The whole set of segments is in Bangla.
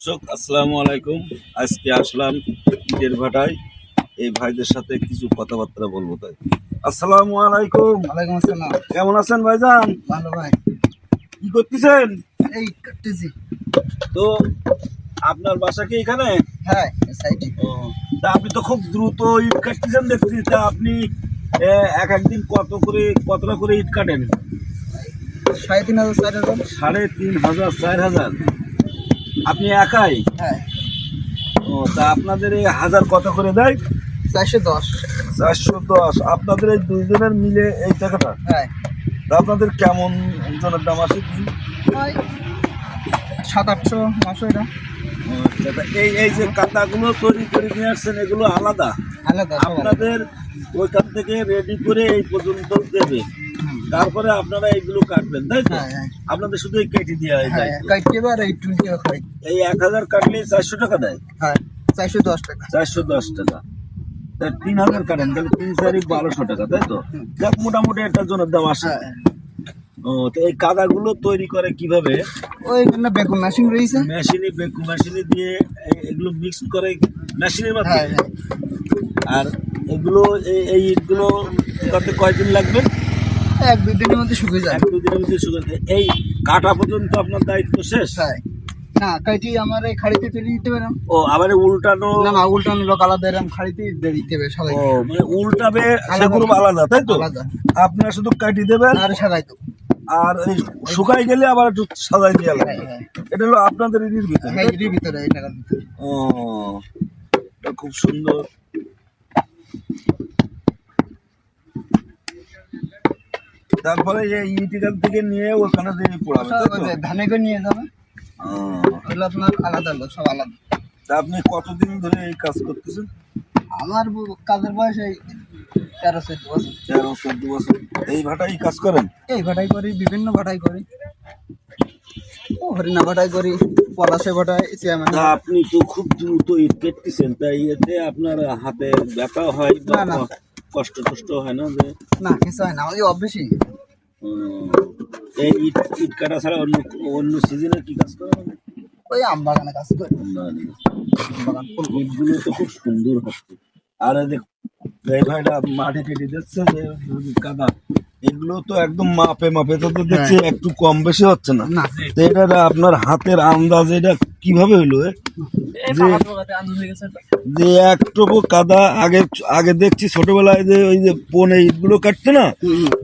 আসসালামু আলাইকুম। আজকে আসলাম ইটের ভাটায়। এই ভাইদের সাথে কিছু কথাবার্তা বলব তাই। আসসালামু আলাইকুম। ওয়ালাইকুম আসসালাম। কেমন আছেন ভাইজান? ভালো ভাই। কি করতেছেন? এই কাটতেছি। তো আপনার বাসা কি এখানে? হ্যাঁ সাইডে। ও, তা আপনি তো খুব দ্রুত ইট কাটতেছেন দেখছি। তা আপনি এক একদিন কত করে কতটা করে ইট কাটেন? সাড়ে তিন হাজার চার হাজার। সাড়ে তিন হাজার চার হাজার। আপনি একাই? হ্যাঁ। ও তা আপনাদের এই হাজার কত করে দেয়? চারশো দশ। চারশো দশ। আপনাদের এই দুইজনের মিলে এই টাকাটা? হ্যাঁ। তা আপনাদের কেমন জনের দাম আছে কি? সাত আটশো নশো এটা আচ্ছা, এই এই যে কাতাগুলো তৈরি করে নিয়ে আসছেন এগুলো আলাদা? আলাদা আপনাদের ওইখান থেকে রেডি করে এই পর্যন্ত দেবে। তারপরে আপনারা এইগুলো কাটবেন তাই তো? হ্যাঁ হ্যাঁ। আপনাদের শুধু এই কেটে দেওয়া হয় হ্যাঁ? কাটতে এবার এই টুয়েন্টি খাই। এই এক হাজার কাটলে চারশো টাকা দেয়? হ্যাঁ চারশো দশ টাকা। চারশো দশ টাকা। তিন হাজার কাটেন তাহলে তিন চারি বারোশো টাকা তাই তো। যাক মোটামুটি একটা জনের দাম আসে। হ্যাঁ ও তো এই কাদাগুলো তৈরি করে কীভাবে? ওই জন্য বেগুন মেশিন রয়েছে। মেশিনে বেকু মেশিনে দিয়ে এগুলো মিক্স করে মেশিনের হ্যাঁ মাধ্যমে? হ্যাঁ আর এগুলো এই- এই ইটগুলো করতে কয়দিন লাগবে? এক দুই দিনের মধ্যে শুকিয়ে যায় এক দু দিনের মধ্যে শুকাতে এই কাটা পর্যন্ত আপনার দায়িত্ব শেষ? হ্যাঁ না কাটি আমার এই খাড়িতে তুলে দিতে পারাম ও আবার উল্টানো না না উল্টানো লোক আলাদা এরকম খাড়িতে দিতে হবে সবাই ও মানে উল্টাবে। সেগুলো আলাদা। তাই তো? আলাদা। আপনারা শুধু কাটি দেবেন? আর সাদাই তো। আর এই শুকাই গেলে আবার একটু সাজাই দিয়ে হ্যাঁ হ্যাঁ। এটা হলো আপনাদের ইডির ভিতরে হ্যাঁ এর ভিতরে ও খুব সুন্দর। তারপরে এই ইটিকাল থেকে নিয়ে ওখানে দিয়ে পড়াবে ধানে করে নিয়ে যাবে। আপনার আলাদা লোক সব আলাদা। তা আপনি কতদিন ধরে এই কাজ করতেছেন? আমার কাজের বয়স এই তেরো চোদ্দ বছর। তেরো চোদ্দ বছর। এই ভাটাই কাজ করেন? এই ভাটাই করি বিভিন্ন ভাটাই করি। হরিণা ভাটাই করি পলাশে ভাটাই আপনি তো খুব দ্রুত ইট কেটতেছেন তাই এতে আপনার হাতে ব্যথা হয় না। কষ্ট টষ্ট হয় না যে? না কিছু হয় না আমাদের অভ্যেসই এই ইট ইট কাটা ছাড়া অন্য অন্য সিজনে কি কাজ করেন ওই আম বাগানে কাজ করি। ইটগুলো তো খুব সুন্দর হচ্ছে। আর দেখ এই ভাইটা মাটি কেটে দিচ্ছে যে কাদা। এগুলো তো একদম মাপে মাপে তো দেখছি একটু কম বেশি হচ্ছে না। তো এটা আপনার হাতের আন্দাজ এটা কীভাবে হইল এ? যে একটুকু কাদা আগে আগে দেখছি ছোটবেলায় যে ওই যে পনে ইটগুলো কাটতো না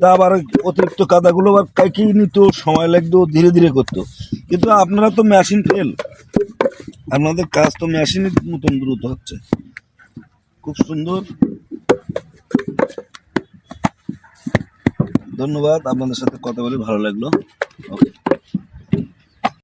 তা আবার অতিরিক্ত কাদাগুলো আবার কাইকেই নিত সময় লাগতো ধীরে ধীরে করতো। কিন্তু আপনারা তো মেশিন ফেল। আপনাদের কাজ তো মেশিনের মতন দ্রুত হচ্ছে। খুব সুন্দর। ধন্যবাদ আপনাদের সাথে কথা বলে ভালো লাগল। ওকে।